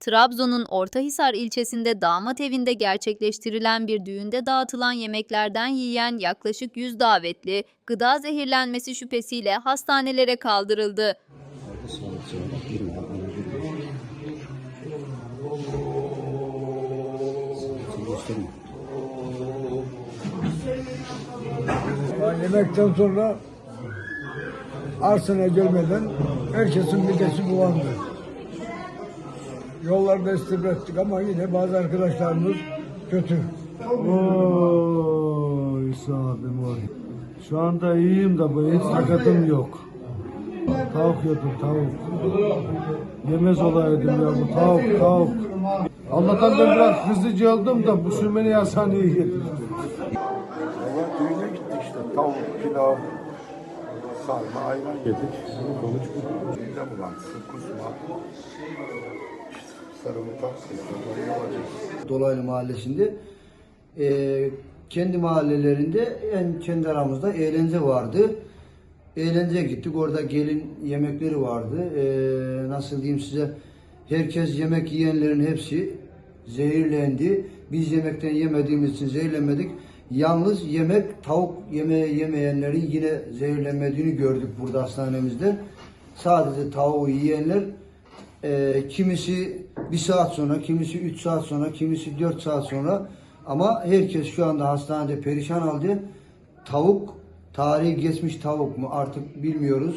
Trabzon'un Ortahisar ilçesinde damat evinde gerçekleştirilen bir düğünde dağıtılan yemeklerden yiyen yaklaşık 100 davetli gıda zehirlenmesi şüphesiyle hastanelere kaldırıldı. Yemekten sonra arsana gelmeden herkesin midesi bulandı. Yollarda istibrettik ama yine bazı arkadaşlarımız kötü. Oy abim oy. Şu anda iyiyim de bu hiç sakatım yok. Tavuk yedim tavuk. Yemez olaydım ya bu tavuk tavuk. Allah'tan ben biraz hızlıcı oldum da bu sürmeni hastaneye getirdim. Valla düğüne gittik işte. Tavuk, pilav, sarma, ayran yedik. Sonuç bu. Mide bulantısı, kusma. Dolaylı Mahallesi'nde eee, kendi mahallelerinde en kendi aramızda eğlence vardı. Eğlenceye gittik. Orada gelin yemekleri vardı. Eee, nasıl diyeyim size? Herkes yemek yiyenlerin hepsi zehirlendi. Biz yemekten yemediğimiz için zehirlenmedik. Yalnız yemek tavuk yemeği yemeyenlerin yine zehirlenmediğini gördük burada hastanemizde. Sadece tavuğu yiyenler ee, kimisi bir saat sonra, kimisi üç saat sonra, kimisi dört saat sonra ama herkes şu anda hastanede perişan halde tavuk, tarihi geçmiş tavuk mu artık bilmiyoruz.